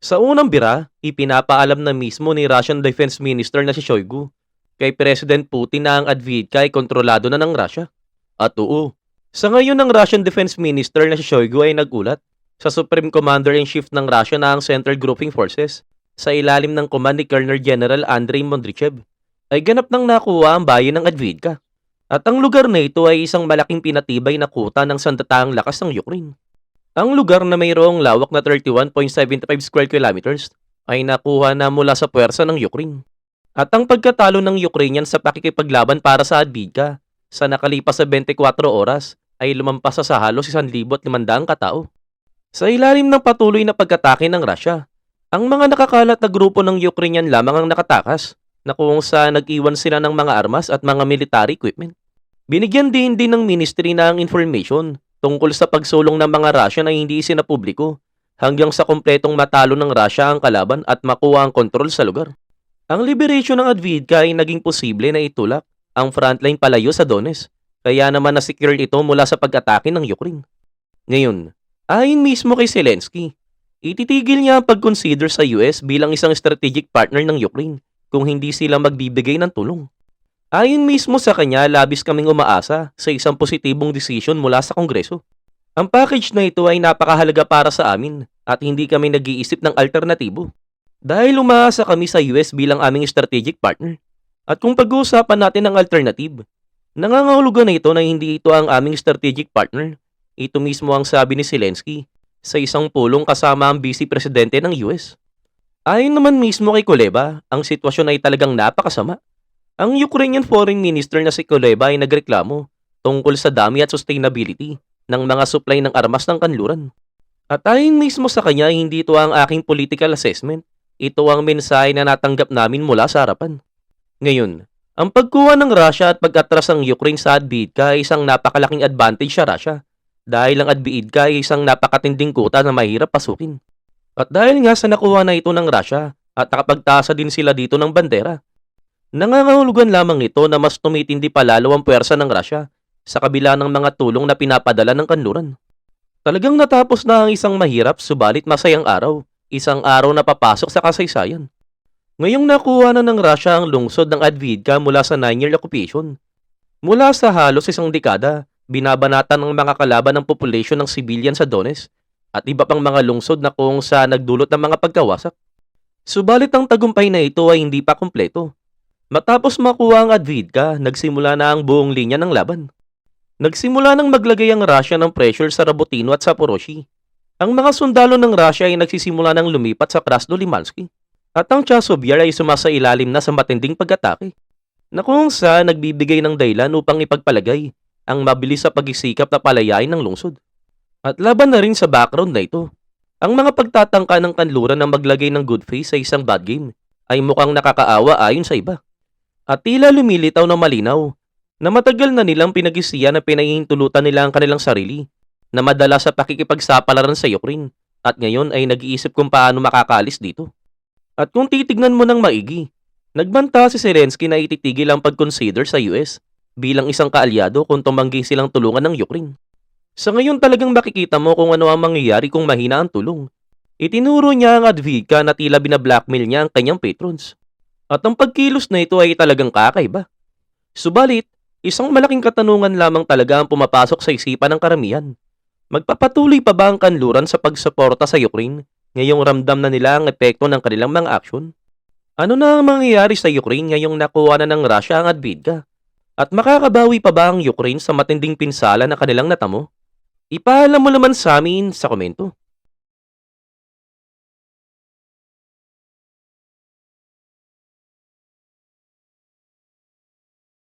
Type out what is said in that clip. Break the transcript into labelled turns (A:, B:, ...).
A: Sa unang bira, ipinapaalam na mismo ni Russian Defense Minister na si Shoigu kay President Putin na ang Advitka ay kontrolado na ng Russia. At oo, sa ngayon ng Russian Defense Minister na si Shoigu ay nagulat sa Supreme Commander-in-Chief ng Russia na ang Central Grouping Forces sa ilalim ng command ni Colonel General Andrei Mondrichev ay ganap nang nakuha ang bayan ng Advitka. At ang lugar na ito ay isang malaking pinatibay na kuta ng sandataang lakas ng Ukraine. Ang lugar na mayroong lawak na 31.75 square kilometers ay nakuha na mula sa puwersa ng Ukraine. At ang pagkatalo ng Ukrainian sa pakikipaglaban para sa Advitka sa nakalipas sa 24 oras ay lumampas sa halos 1,500 katao. Sa ilalim ng patuloy na pagkatake ng Russia, ang mga nakakalat na grupo ng Ukrainian lamang ang nakatakas na kung saan nag-iwan sila ng mga armas at mga military equipment. Binigyan din din ng ministry ng information tungkol sa pagsulong ng mga Russia na hindi isinapubliko hanggang sa kompletong matalo ng Russia ang kalaban at makuha ang kontrol sa lugar. Ang liberation ng Advitka ay naging posible na itulak ang frontline palayo sa Donetsk, kaya naman na-secure ito mula sa pag-atake ng Ukraine. Ngayon, ayon mismo kay Zelensky, ititigil niya ang pag-consider sa US bilang isang strategic partner ng Ukraine kung hindi sila magbibigay ng tulong. Ayon mismo sa kanya, labis kaming umaasa sa isang positibong desisyon mula sa Kongreso. Ang package na ito ay napakahalaga para sa amin at hindi kami nag-iisip ng alternatibo. Dahil umaasa kami sa US bilang aming strategic partner. At kung pag-uusapan natin ang alternative, nangangahulugan na ito na hindi ito ang aming strategic partner. Ito mismo ang sabi ni Zelensky sa isang pulong kasama ang vice presidente ng US. Ayon naman mismo kay Kuleba, ang sitwasyon ay talagang napakasama. Ang Ukrainian Foreign Minister na si Kuleba ay nagreklamo tungkol sa dami at sustainability ng mga supply ng armas ng kanluran. At ayon mismo sa kanya, hindi ito ang aking political assessment. Ito ang mensahe na natanggap namin mula sa harapan. Ngayon, ang pagkuha ng Russia at pag-atras ng Ukraine sa Advitka ay isang napakalaking advantage sa Russia dahil ang Advitka ay isang napakatinding kuta na mahirap pasukin. At dahil nga sa nakuha na ito ng Russia at nakapagtasa din sila dito ng bandera, nangangahulugan lamang ito na mas tumitindi pa lalo ang puwersa ng Russia sa kabila ng mga tulong na pinapadala ng kanluran. Talagang natapos na ang isang mahirap subalit masayang araw, isang araw na papasok sa kasaysayan. Ngayong nakuha na ng Russia ang lungsod ng Advitka mula sa 9-year occupation. Mula sa halos isang dekada, binabanatan ng mga kalaban ng population ng civilian sa Donetsk at iba pang mga lungsod na kung sa nagdulot ng mga pagkawasak. Subalit ang tagumpay na ito ay hindi pa kumpleto. Matapos makuha ang Advitka, nagsimula na ang buong linya ng laban. Nagsimula nang maglagay ang Russia ng pressure sa Rabotino at Saporoshi. Ang mga sundalo ng Russia ay nagsisimula ng lumipat sa Krasnolimansky. At ang Chasovyar ay sumasailalim na sa matinding pag-atake. Na kung sa nagbibigay ng dahilan upang ipagpalagay ang mabilis sa pagsisikap na palayain ng lungsod. At laban na rin sa background na ito. Ang mga pagtatangka ng kanluran na maglagay ng good face sa isang bad game ay mukhang nakakaawa ayon sa iba. At tila lumilitaw na malinaw na matagal na nilang pinag-isiya na pinahihintulutan nila ang kanilang sarili na madala sa pakikipagsapalaran sa Ukraine at ngayon ay nag-iisip kung paano makakalis dito. At kung titignan mo ng maigi, nagbanta si Zelensky na ititigil ang pag-consider sa US bilang isang kaalyado kung tumanggi silang tulungan ng Ukraine. Sa ngayon talagang makikita mo kung ano ang mangyayari kung mahina ang tulong. Itinuro niya ang Advika na tila binablackmail niya ang kanyang patrons. At ang pagkilos na ito ay talagang kakaiba. Subalit, isang malaking katanungan lamang talaga ang pumapasok sa isipan ng karamihan. Magpapatuloy pa ba ang kanluran sa pagsuporta sa Ukraine ngayong ramdam na nila ang epekto ng kanilang mga aksyon? Ano na ang mangyayari sa Ukraine ngayong nakuha na ng Russia ang Advitka? At makakabawi pa ba ang Ukraine sa matinding pinsala na kanilang natamo? Ipaalam mo naman sa amin sa komento.